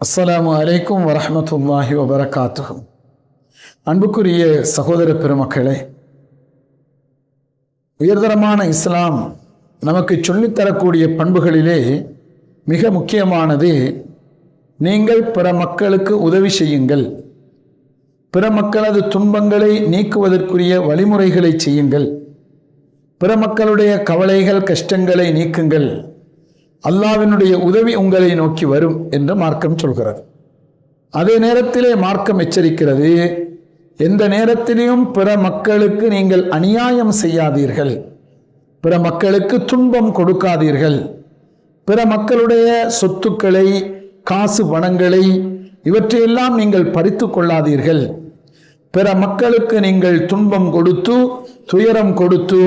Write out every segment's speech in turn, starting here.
அஸ்ஸலாமு அலைக்கும் வரமத்துல்லாஹி வபரகாத்துஹும் அன்புக்குரிய சகோதர பெருமக்களே உயர்தரமான இஸ்லாம் நமக்கு சொல்லித்தரக்கூடிய பண்புகளிலே மிக முக்கியமானது நீங்கள் பிற மக்களுக்கு உதவி செய்யுங்கள். பிற மக்களது துன்பங்களை நீக்குவதற்குரிய வழிமுறைகளை செய்யுங்கள். பிற மக்களுடைய கவலைகள் கஷ்டங்களை நீக்குங்கள். அல்லாவினுடைய உதவி உங்களை நோக்கி வரும் என்று மார்க்கம் சொல்கிறது. அதே நேரத்திலே மார்க்கம் எச்சரிக்கிறது. எந்த நேரத்திலையும் பிற மக்களுக்கு நீங்கள் அநியாயம் செய்யாதீர்கள். பிற மக்களுக்கு துன்பம் கொடுக்காதீர்கள். பிற மக்களுடைய சொத்துக்களை காசு பணங்களை இவற்றையெல்லாம் நீங்கள் பறித்து கொள்ளாதீர்கள். பிற மக்களுக்கு நீங்கள் துன்பம் கொடுத்து துயரம் கொடுத்து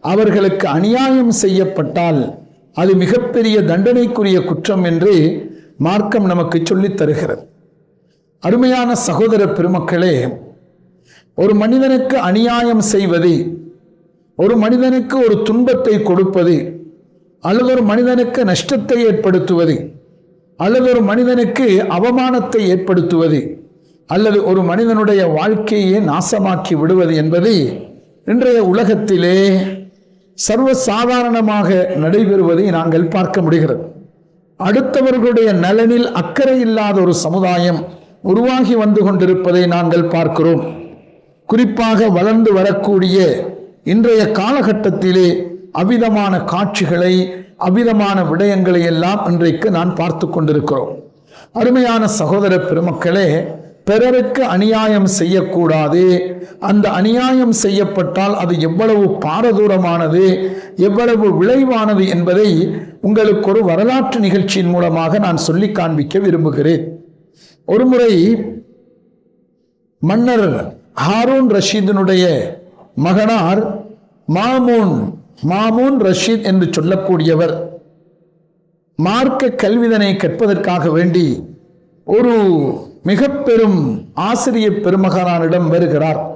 அவர்களுக்கு அநியாயம் செய்யப்பட்டால் அது மிகப்பெரிய தண்டனைக்குரிய குற்றம் என்று மார்க்கம் நமக்கு சொல்லித் தருகிறது. அருமையான சகோதர பெருமக்களே ஒரு மனிதனுக்கு அநியாயம் செய்வது ஒரு மனிதனுக்கு ஒரு துன்பத்தை கொடுப்பது அல்லது ஒரு மனிதனுக்கு நஷ்டத்தை ஏற்படுத்துவது அல்லது ஒரு மனிதனுக்கு அவமானத்தை ஏற்படுத்துவது அல்லது ஒரு மனிதனுடைய வாழ்க்கையை நாசமாக்கி விடுவது என்பது இன்றைய உலகத்திலே சர்வசாதாரணமாக நடைபெறுவதை நாங்கள் பார்க்க முடிகிறது. அடுத்தவர்களுடைய நலனில் அக்கறை இல்லாத ஒரு சமுதாயம் உருவாகி வந்து கொண்டிருப்பதை நாங்கள் பார்க்கிறோம். குறிப்பாக வளர்ந்து வரக்கூடிய இன்றைய காலகட்டத்திலே அவிதமான காட்சிகளை அவிதமான விடயங்களை எல்லாம் இன்றைக்கு நான் பார்த்து கொண்டிருக்கிறோம். அருமையான சகோதர பெருமக்களே பிறருக்கு அநியாயம் செய்யக்கூடாது. அந்த அநியாயம் செய்யப்பட்டால் அது எவ்வளவு பாரதூரமானது எவ்வளவு விளைவானது என்பதை உங்களுக்கு ஒரு வரலாற்று நிகழ்ச்சியின் மூலமாக நான் சொல்லி காண்பிக்க விரும்புகிறேன். ஒருமுறை மன்னர் ஹாரூன் ரஷீதினுடைய மகனார் மாமூன் மாமூன் ரஷீத் என்று சொல்லக்கூடியவர் மார்க்க கல்விதனை கற்பதற்காக வேண்டி ஒரு மிக பெரும் ஆசிரிய பெருமகனானிடம் வருகிறார்.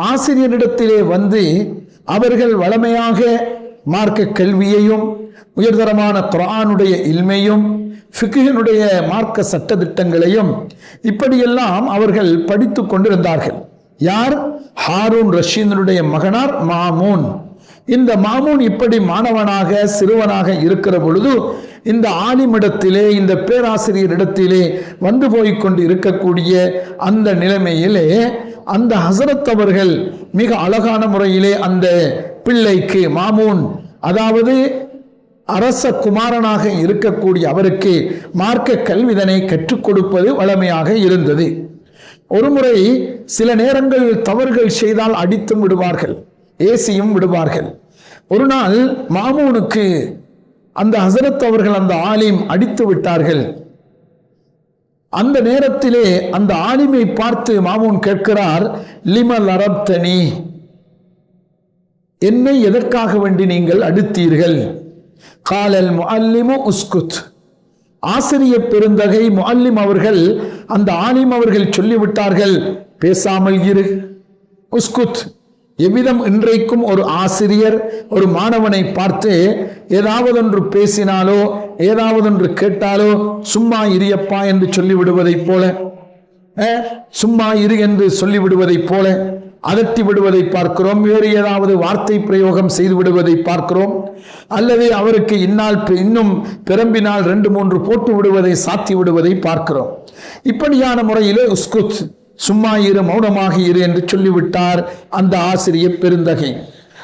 ஆசிரியரிடத்திலே வந்து அவர்கள் வளமையாக மார்க்க கல்வியையும் உயர்தரமான குரானுடைய இல்மையும் ஃபிகினுடைய மார்க்க சட்டத்திட்டங்களையும் இப்படியெல்லாம் அவர்கள் படித்து கொண்டிருந்தார்கள். யார்? ஹாரூன் ரஷீதனுடைய மகனார் மாமூன். இந்த மாமூன் இப்படி மாணவனாக சிறுவனாக இருக்கிற பொழுது இந்த ஆலிமிடத்திலே இந்த பேராசிரியரிடத்திலே வந்து போய்கொண்டு இருக்கக்கூடிய அந்த நிலைமையிலே அந்த ஹசரத் அவர்கள் மிக அழகான முறையிலே அந்த பிள்ளைக்கு மாமூன் அதாவது அரச குமாரனாக இருக்கக்கூடிய அவருக்கு மார்க்க கல்விதனை கற்றுக் கொடுப்பது வளமையாக இருந்தது. ஒருமுறை சில நேரங்களில் தவறுகள் செய்தால் அடித்தும் விடுவார்கள். ஏசியும் விடுவார்கள். ஒரு நாள் மாமூனுக்கு அந்த ஹசரத் அவர்கள் அந்த ஆலிம் அடித்து விட்டார்கள். அந்த நேரத்திலே அந்த ஆலிமை பார்த்து மாமூன் கேட்கிறார் லிமல் அரப்தனி என்னை எதற்காக வேண்டி நீங்கள் அடித்தீர்கள்? காலல் முஅல்லிமு உஸ்குத். ஆசிரிய பெருந்தகை முஅல்லிம் அவர்கள் அந்த ஆலிம் அவர்கள் சொல்லிவிட்டார்கள் பேசாமல் இரு. உஸ்குத் எவ்விதம் இன்றைக்கும் ஒரு ஆசிரியர் ஒரு மாணவனை பார்த்து ஏதாவது ஒன்று பேசினாலோ ஏதாவது ஒன்று கேட்டாலோ சும்மா இரியப்பா என்று சொல்லிவிடுவதைப் போல சும்மா இரு என்று சொல்லிவிடுவதைப் போல அதட்டி விடுவதை பார்க்கிறோம். வேறு ஏதாவது வார்த்தை பிரயோகம் செய்து விடுவதை பார்க்கிறோம். அல்லது அவருக்கு இன்னால் இன்னும் பிறம்பினால் ரெண்டு மூன்று போட்டு விடுவதை சாத்தி விடுவதை பார்க்கிறோம். இப்படியான முறையிலே உஸ்குத் சும்மா இரு மௌனமாக இரு என்று சொல்லிவிட்டார் அந்த ஆசிரியர் பெருந்தகை.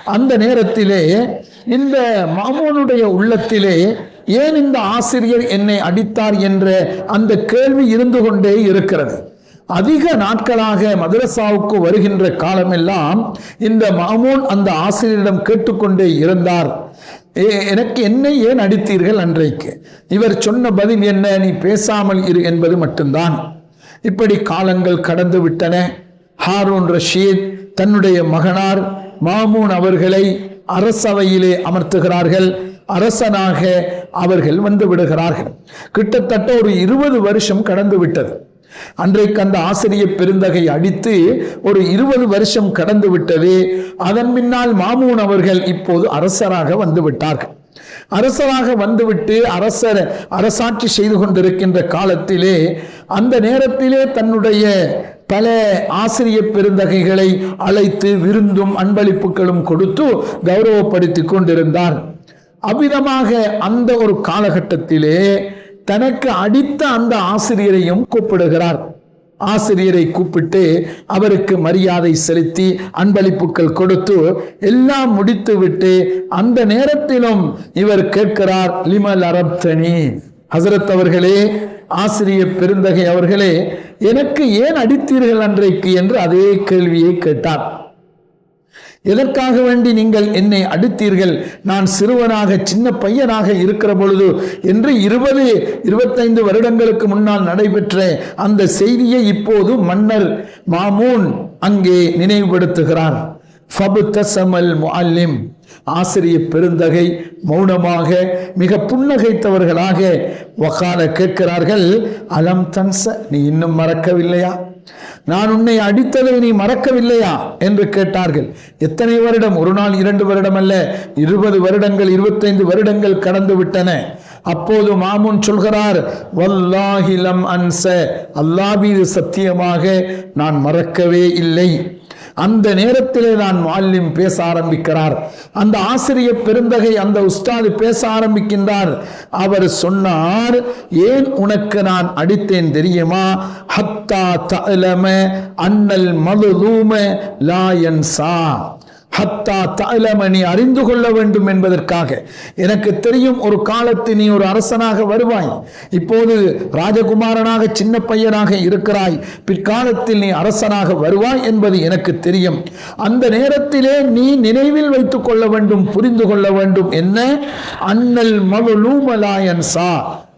அந்த நேரத்திலே இந்த மாமோனுடைய உள்ளத்திலே ஏன் இந்த ஆசிரியர் என்னை அடித்தார் என்ற அந்த கேள்வி இருந்து கொண்டே இருக்கிறது. அதிக நாட்களாக மதரசாவுக்கு வருகின்ற காலமெல்லாம் இந்த மாமோன் அந்த ஆசிரியரிடம் கேட்டுக்கொண்டே இருந்தார். எனக்கு என்னை ஏன் அடித்தீர்கள் அன்றைக்கு? இவர் சொன்ன பதில் என்ன? நீ பேசாமல் இரு என்பது மட்டும்தான். இப்படி காலங்கள் கடந்து விட்டன. ஹாரூன் ரஷீத் தன்னுடைய மகனார் மாமூன் அவர்களை அரசவையிலே அமர்த்துகிறார்கள். அரசனாக அவர்கள் வந்து விடுகிறார்கள். கிட்டத்தட்ட ஒரு இருபது வருஷம் கடந்து விட்டது. அன்றைக்கு அந்த ஆசிரிய பெருந்தகை அடித்து ஒரு இருபது வருஷம் கடந்து விட்டது. அதன் பின்னால் மாமூன் அவர்கள் இப்போது அரசராக வந்து விட்டார்கள். அரசராக வந்துவிட்டு அரசர் அரசாட்சி செய்து கொண்டிருக்கின்ற காலத்திலே அந்த நேரத்திலே தன்னுடைய பல ஆசிரிய பெருந்தகைகளை அழைத்து விருந்தும் அன்பளிப்புகளும் கொடுத்து கௌரவப்படுத்தி கொண்டிருந்தார். அவ்விதமாக அந்த ஒரு காலகட்டத்திலே தனக்கு அடித்த அந்த ஆசிரியரையும் கூப்பிடுகிறார். ஆசிரியரை கூப்பிட்டு அவருக்கு மரியாதை செலுத்தி அன்பளிப்புகள் கொடுத்து எல்லாம் முடித்து விட்டு அந்த நேரத்திலும் இவர் கேட்கிறார் லிமல் அரப்தனி ஹசரத் அவர்களே ஆசிரியர் பெருந்தகை அவர்களே எனக்கு ஏன் அடித்தீர்கள் அன்றைக்கு? என்று அதே கேள்வியை கேட்டார். எதற்காக வேண்டி நீங்கள் என்னை அடுத்தீர்கள்? நான் சிறுவனாக சின்ன பையனாக இருக்கிற பொழுது என்று இருபது இருபத்தைந்து வருடங்களுக்கு முன்னால் நடைபெற்ற அந்த செய்தியை இப்போது மன்னர் மாமூன் அங்கே நினைவுபடுத்துகிறார். தசமல் முஅல்லிம் ஆசிரிய பெருந்தகை மௌனமாக மிக புன்னகைத்தவர்களாக வகால கேட்கிறார்கள் அலம் தன்ச நீ இன்னும் மறக்கவில்லையா? நான் உன்னை அடித்ததை நீ மறக்கவில்லையா? என்று கேட்டார்கள். எத்தனை வருடம்? ஒரு நாள் இரண்டு வருடம் அல்ல இருபது வருடங்கள் இருபத்தைந்து வருடங்கள் கடந்து விட்டன. அப்போது மாமுன் சொல்கிறார் வல்லாஹிலம் அன்ச. அல்லாஹ் சத்தியமாக நான் மறக்கவே இல்லை. அந்த நேரத்திலே நான் மாலிம் பேச ஆரம்பிக்கிறார். அந்த ஆசிரியர் பெருந்தகை அந்த உஸ்தாது பேச ஆரம்பிக்கின்றார். அவர் சொன்னார் ஏன் உனக்கு நான் அடித்தேன் தெரியுமா? ஹத்தா தலம அன்னல் மதுலூம லாயன்சா. ஹத்தா தலம நீ அறிந்து கொள்ள வேண்டும் என்பதற்காக. எனக்கு தெரியும் ஒரு காலத்தில் நீ ஒரு அரசனாக வருவாய். இப்போது ராஜகுமாரனாக சின்ன பையனாக இருக்கிறாய். பிற்காலத்தில் நீ அரசனாக வருவாய் என்பது எனக்கு தெரியும். அந்த நேரத்திலே நீ நினைவில் வைத்துக் கொள்ள வேண்டும் புரிந்து கொள்ள வேண்டும். என்ன? அண்ணல் மகளுமலாயன் சா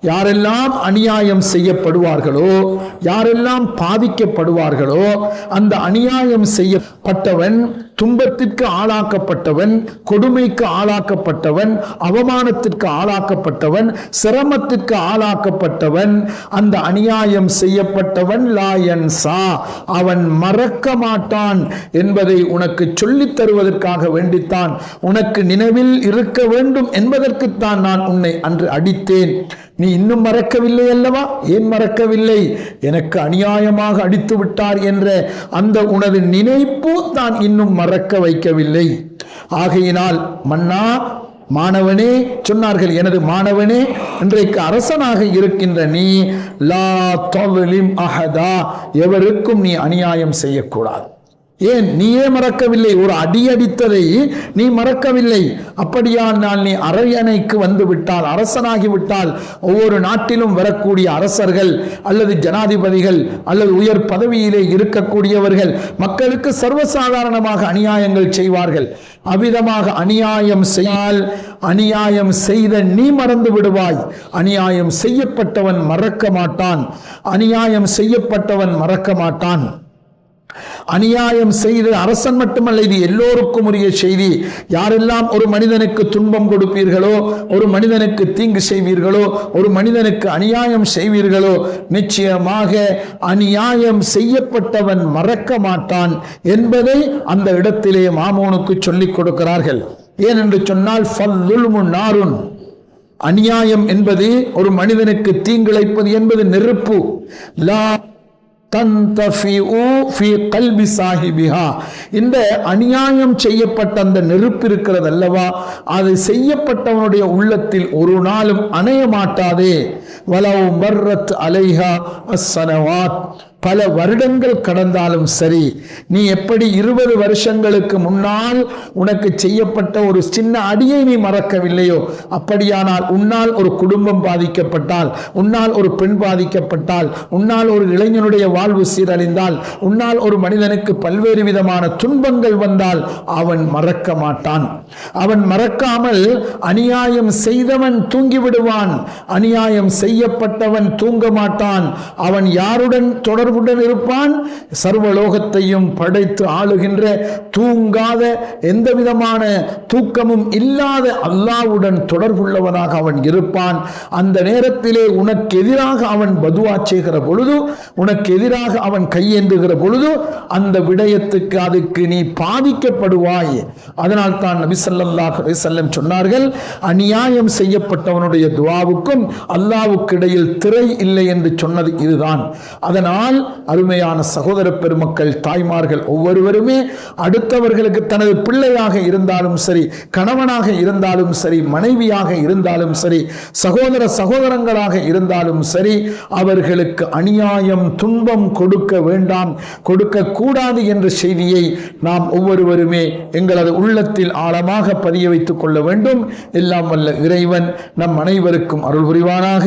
யாரெல்லாம் அநியாயம் செய்யப்படுவார்களோ யாரெல்லாம் பாதிக்கப்படுவார்களோ அந்த அநியாயம் செய்யப்பட்டவன் துன்பத்திற்கு ஆளாக்கப்பட்டவன் கொடுமைக்கு ஆளாக்கப்பட்டவன் அவமானத்திற்கு ஆளாக்கப்பட்டவன் சிரமத்திற்கு ஆளாக்கப்பட்டவன் அந்த அநியாயம் செய்யப்பட்டவன் லாயன் சா. அவன் மறக்க மாட்டான் என்பதை உனக்கு சொல்லித் தருவதற்காக வேண்டித்தான். உனக்கு நினைவில் இருக்க வேண்டும் என்பதற்குத்தான் நான் உன்னை அன்று அடித்தேன். நீ இன்னும் மறக்கவில்லை அல்லவா? ஏன் மறக்கவில்லை? எனக்கு அநியாயமாக அடித்து விட்டார் என்ற அந்த உனது நினைப்பு தான் இன்னும் மறக்க வைக்கவில்லை. ஆகையினால் மன்னா மாணவனே சொன்னார்கள் எனது மாணவனே இன்றைக்கு அரசனாக இருக்கின்ற நீ லா தொலிம் அஹதா எவருக்கும் நீ அநியாயம் செய்யக்கூடாது. ஏன்? நீயே மறக்கவில்லை. ஒரு அடி அடித்ததை நீ மறக்கவில்லை. அப்படியானால் நீ அரையணைக்கு வந்து விட்டால் அரசனாகிவிட்டால் ஒவ்வொரு நாட்டிலும் வரக்கூடிய அரசர்கள் அல்லது ஜனாதிபதிகள் அல்லது உயர் பதவியிலே இருக்கக்கூடியவர்கள் மக்களுக்கு சர்வசாதாரணமாக அநியாயங்கள் செய்வார்கள். அவ்விதமாக அநியாயம் செய்யால் அநியாயம் செய்த நீ மறந்து விடுவாய். அநியாயம் செய்யப்பட்டவன் மறக்க மாட்டான். அநியாயம் செய்யப்பட்டவன் மறக்க மாட்டான். அநியாயம் செய்து அரசன் மட்டுமல்ல இது எல்லோருக்கும் உரிய செய்தி. யாரெல்லாம் ஒரு மனிதனுக்கு துன்பம் கொடுப்பீர்களோ ஒரு மனிதனுக்கு தீங்கு செய்வீர்களோ ஒரு மனிதனுக்கு அநியாயம் செய்வீர்களோ நிச்சயமாக அநியாயம் செய்யப்பட்டவன் மறக்க மாட்டான் என்பதை அந்த இடத்திலே மாமோனுக்கு சொல்லிக் கொடுக்கிறார்கள். ஏனென்று சொன்னால் நாருன். அநியாயம் என்பது ஒரு மனிதனுக்கு தீங்கிழைப்பது என்பது நெருப்பு. லா இந்த அநியாயம் செய்யப்பட்ட அந்த நெருப்பு இருக்கிறது அல்லவா? அது செய்யப்பட்டவனுடைய உள்ளத்தில் ஒரு நாளும் அணைய மாட்டாதே. வலவு மர்ரத் அலைஹா அசனவாத் பல வருடங்கள் கடந்தாலும் சரி நீ எப்படி இருபது வருஷங்களுக்கு முன்னால் உனக்கு செய்யப்பட்ட ஒரு சின்ன அடியை நீ மறக்கவில்லையோ அப்படியானால் உன்னால் ஒரு குடும்பம் பாதிக்கப்பட்டால் உன்னால் ஒரு பெண் பாதிக்கப்பட்டால் உன்னால் ஒரு இளைஞனுடைய வாழ்வு சீரழிந்தால் உன்னால் ஒரு மனிதனுக்கு பல்வேறு விதமான துன்பங்கள் வந்தால் அவன் மறக்க மாட்டான். அவன் மறக்காமல் அநியாயம் செய்தவன் தூங்கிவிடுவான். அநியாயம் செய்யப்பட்டவன் தூங்க மாட்டான். அவன் யாருடன் தொடர்பு தொடர்புடன் இருப்பான். சர்வலோகத்தையும் படைத்து ஆளுகின்ற தூங்காத எந்த விதமான தூக்கமும் இல்லாத அல்லாவுடன் தொடர்புள்ளவனாக அவன் இருப்பான். அந்த நேரத்திலே உனக்கு எதிராக அவன் பதுவா செய்கிற பொழுது உனக்கு எதிராக அவன் கையேந்துகிற பொழுது அந்த விடயத்துக்கு அதுக்கு நீ பாதிக்கப்படுவாய். அதனால் தான் நபிசல்லாஹ் செல்லம் சொன்னார்கள் அநியாயம் செய்யப்பட்டவனுடைய துவாவுக்கும் அல்லாவுக்கு இடையில் திரை இல்லை என்று சொன்னது இதுதான். அதனால் அருமையான சகோதர பெருமக்கள் தாய்மார்கள் ஒவ்வொருவருமே அடுத்தவர்களுக்கு தனது பிள்ளையாக இருந்தாலும் சரி கணவனாக இருந்தாலும் சரி மனைவியாக இருந்தாலும் சரி சகோதர சகோதரங்களாக இருந்தாலும் சரி அவர்களுக்கு அநியாயம் துன்பம் கொடுக்க வேண்டாம் கொடுக்க கூடாது என்ற செய்தியை நாம் ஒவ்வொருவருமே எங்களது உள்ளத்தில் ஆழமாக பதிய வைத்துக் கொள்ள வேண்டும். எல்லாம் வல்ல இறைவன் நம் அனைவருக்கும் அருள் புரிவானாக.